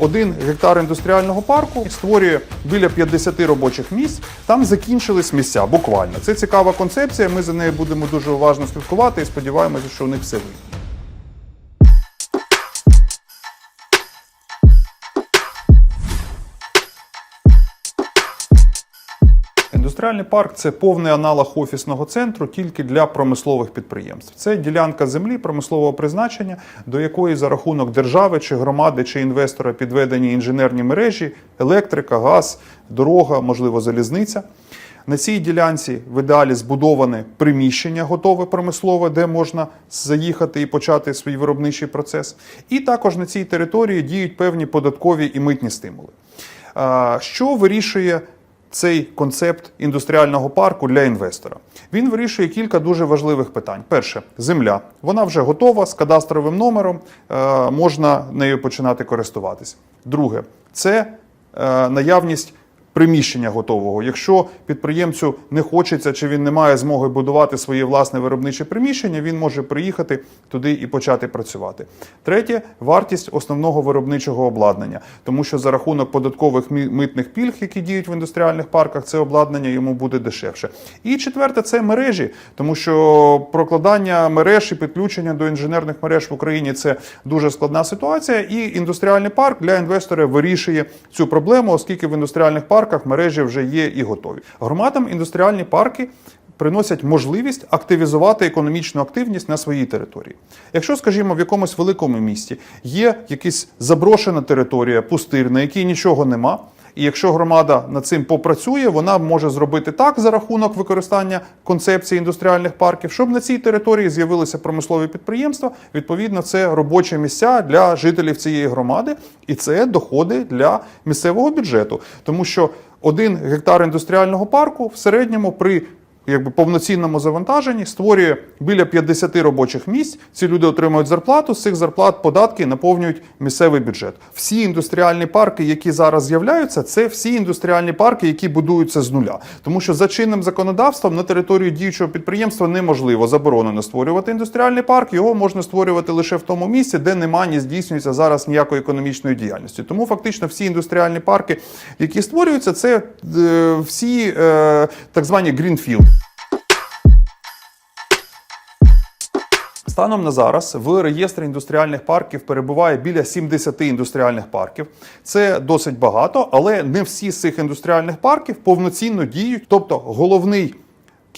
Один гектар індустріального парку створює біля 50 робочих місць. Там закінчились місця, буквально. Це цікава концепція. Ми за нею будемо дуже уважно слідкувати і сподіваємося, що у них все вийде. Індустріальний парк це повний аналог офісного центру тільки для промислових підприємств. Це ділянка землі промислового призначення, до якої за рахунок держави чи громади чи інвестора підведені інженерні мережі, електрика, газ, дорога, можливо, залізниця. На цій ділянці в ідеалі збудоване приміщення готове промислове, де можна заїхати і почати свій виробничий процес. І також на цій території діють певні податкові і митні стимули. Що вирішує цей концепт індустріального парку для інвестора? Він вирішує кілька дуже важливих питань. Перше, земля. Вона вже готова з кадастровим номером, е, можна нею починати користуватись. Друге, це е, наявність приміщення готового. Якщо підприємцю не хочеться чи він не має змоги будувати своє власне виробниче приміщення, він може приїхати туди і почати працювати. Третє вартість основного виробничого обладнання, тому що за рахунок податкових митних пільг, які діють в індустріальних парках, це обладнання йому буде дешевше. І четверте це мережі, тому що прокладання мереж і підключення до інженерних мереж в Україні це дуже складна ситуація. І індустріальний парк для інвестора вирішує цю проблему, оскільки в індустріальних парках мережі вже є і готові. Громадам індустріальні парки. Приносять можливість активізувати економічну активність на своїй території. Якщо, скажімо, в якомусь великому місті є якась заброшена територія, пустир, на якій нічого нема, і якщо громада над цим попрацює, вона може зробити так за рахунок використання концепції індустріальних парків, щоб на цій території з'явилися промислові підприємства. Відповідно, це робочі місця для жителів цієї громади, і це доходи для місцевого бюджету, тому що один гектар індустріального парку в середньому при якби повноцінному завантаженні створює біля 50 робочих місць. Ці люди отримують зарплату. З цих зарплат податки наповнюють місцевий бюджет. Всі індустріальні парки, які зараз з'являються, це всі індустріальні парки, які будуються з нуля. Тому що за чинним законодавством на території діючого підприємства неможливо заборонено створювати індустріальний парк. Його можна створювати лише в тому місці, де немає ні здійснюється зараз ніякої економічної діяльності. Тому фактично всі індустріальні парки, які створюються, це е, всі е, так звані грінфілд. Станом на зараз в реєстрі індустріальних парків перебуває біля 70 індустріальних парків. Це досить багато, але не всі з цих індустріальних парків повноцінно діють. Тобто головний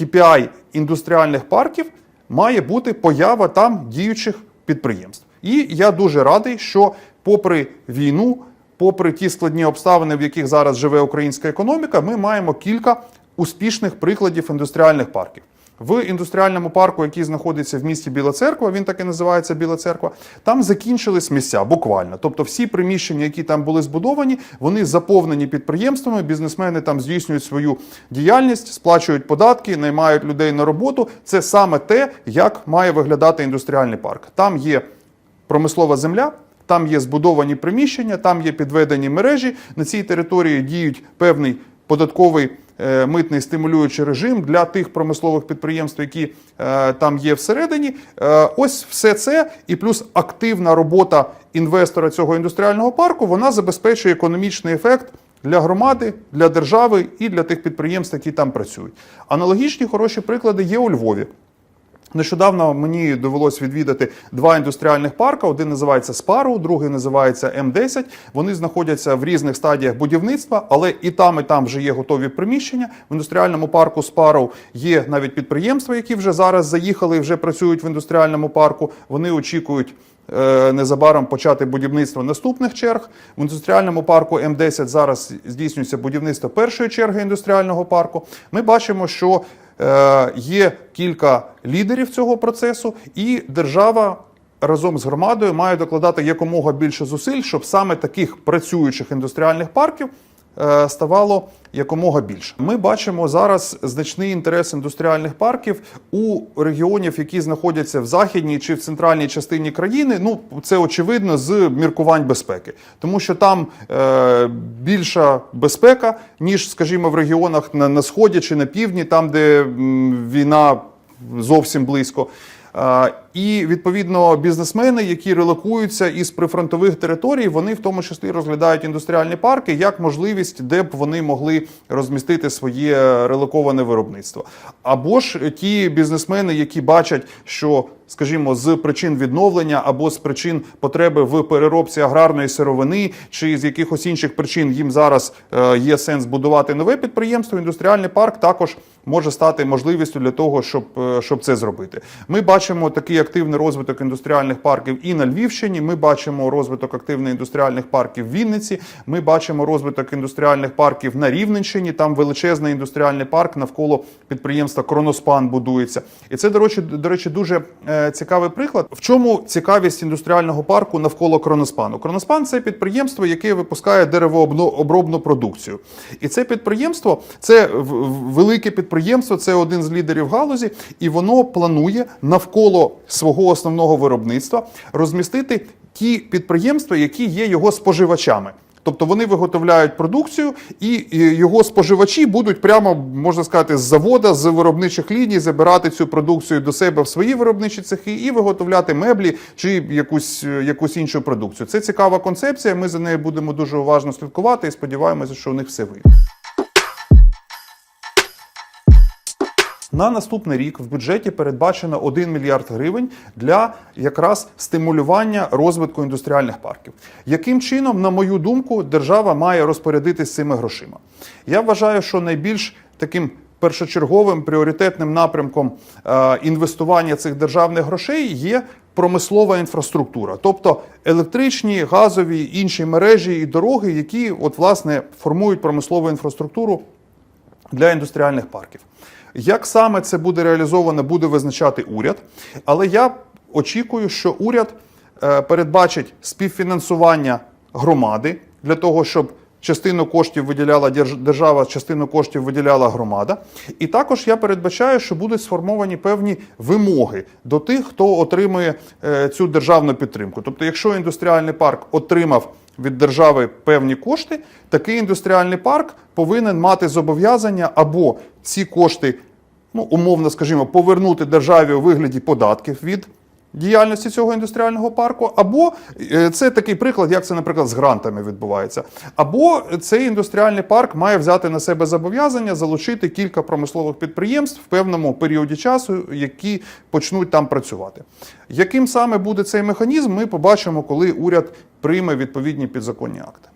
KPI індустріальних парків має бути поява там діючих підприємств. І я дуже радий, що попри війну, попри ті складні обставини, в яких зараз живе українська економіка, ми маємо кілька успішних прикладів індустріальних парків. В індустріальному парку, який знаходиться в місті Біла Церква, він так і називається Біла Церква. Там закінчились місця буквально. Тобто, всі приміщення, які там були збудовані, вони заповнені підприємствами. Бізнесмени там здійснюють свою діяльність, сплачують податки, наймають людей на роботу. Це саме те, як має виглядати індустріальний парк. Там є промислова земля. Там є збудовані приміщення, там є підведені мережі. На цій території діють певний податковий митний стимулюючий режим для тих промислових підприємств, які е, там є всередині. Е, ось все це, і плюс активна робота інвестора цього індустріального парку, вона забезпечує економічний ефект. Для громади, для держави і для тих підприємств, які там працюють. Аналогічні хороші приклади є у Львові. Нещодавно мені довелось відвідати два індустріальних парка. Один називається Спару, другий називається М10. Вони знаходяться в різних стадіях будівництва, але і там, і там вже є готові приміщення. В індустріальному парку Спару є навіть підприємства, які вже зараз заїхали і вже працюють в індустріальному парку. Вони очікують. е, Незабаром почати будівництво наступних черг. В індустріальному парку М10 зараз здійснюється будівництво першої черги індустріального парку. Ми бачимо, що Є кілька лідерів цього процесу, і держава разом з громадою має докладати якомога більше зусиль, щоб саме таких працюючих індустріальних парків е, ставало якомога більше. Ми бачимо зараз значний інтерес індустріальних парків у регіонів, які знаходяться в західній чи в центральній частині країни. Ну це очевидно з міркувань безпеки, тому що там е, більша безпека, ніж, скажімо, в регіонах на, на сході чи на півдні, там де м, війна зовсім близько. І відповідно бізнесмени, які релокуються із прифронтових територій, вони в тому числі розглядають індустріальні парки як можливість, де б вони могли розмістити своє релоковане виробництво. Або ж ті бізнесмени, які бачать, що скажімо, з причин відновлення або з причин потреби в переробці аграрної сировини, чи з якихось інших причин їм зараз е, є сенс будувати нове підприємство. Індустріальний парк також може стати можливістю для того, щоб, е, щоб це зробити. Ми бачимо такий активний розвиток індустріальних парків і на Львівщині. Ми бачимо розвиток активних індустріальних парків в Вінниці. Ми бачимо розвиток індустріальних парків на Рівненщині. Там величезний індустріальний парк навколо підприємства Кроноспан будується. І це, до речі, до речі, дуже е, цікавий приклад. В чому цікавість індустріального парку навколо Кроноспану? Кроноспан це підприємство, яке випускає деревообробну продукцію. І це підприємство це велике підприємство, це один з лідерів галузі, і воно планує навколо свого основного виробництва розмістити ті підприємства, які є його споживачами. Тобто вони виготовляють продукцію, і його споживачі будуть прямо, можна сказати, з завода, з виробничих ліній забирати цю продукцію до себе в свої виробничі цехи і виготовляти меблі чи якусь, е, якусь іншу продукцію. Це цікава концепція. Ми за нею будемо дуже уважно слідкувати і сподіваємося, що у них все вийде. На наступний рік в бюджеті передбачено 1 мільярд гривень для якраз стимулювання розвитку індустріальних парків. Яким чином, на мою думку, держава має розпорядитись цими грошима? Я вважаю, що найбільш таким першочерговим пріоритетним напрямком е, інвестування цих державних грошей є промислова інфраструктура, тобто електричні, газові інші мережі і дороги, які от власне формують промислову інфраструктуру для індустріальних парків. Як саме це буде реалізовано, буде визначати уряд. Але я очікую, що уряд е, передбачить співфінансування громади для того, щоб частину коштів виділяла держава, частину коштів виділяла громада. І також я передбачаю, що будуть сформовані певні вимоги до тих, хто отримує е, цю державну підтримку. Тобто, якщо індустріальний парк отримав від держави певні кошти, такий індустріальний парк повинен мати зобов'язання або ці кошти, ну умовно скажімо, повернути державі у вигляді податків від. Діяльності цього індустріального парку, або е, це такий приклад, як це, наприклад, з грантами відбувається. Або цей індустріальний парк має взяти на себе зобов'язання залучити кілька промислових підприємств в певному періоді часу, які почнуть там працювати. Яким саме буде цей механізм, ми побачимо, коли уряд прийме відповідні підзаконні акти.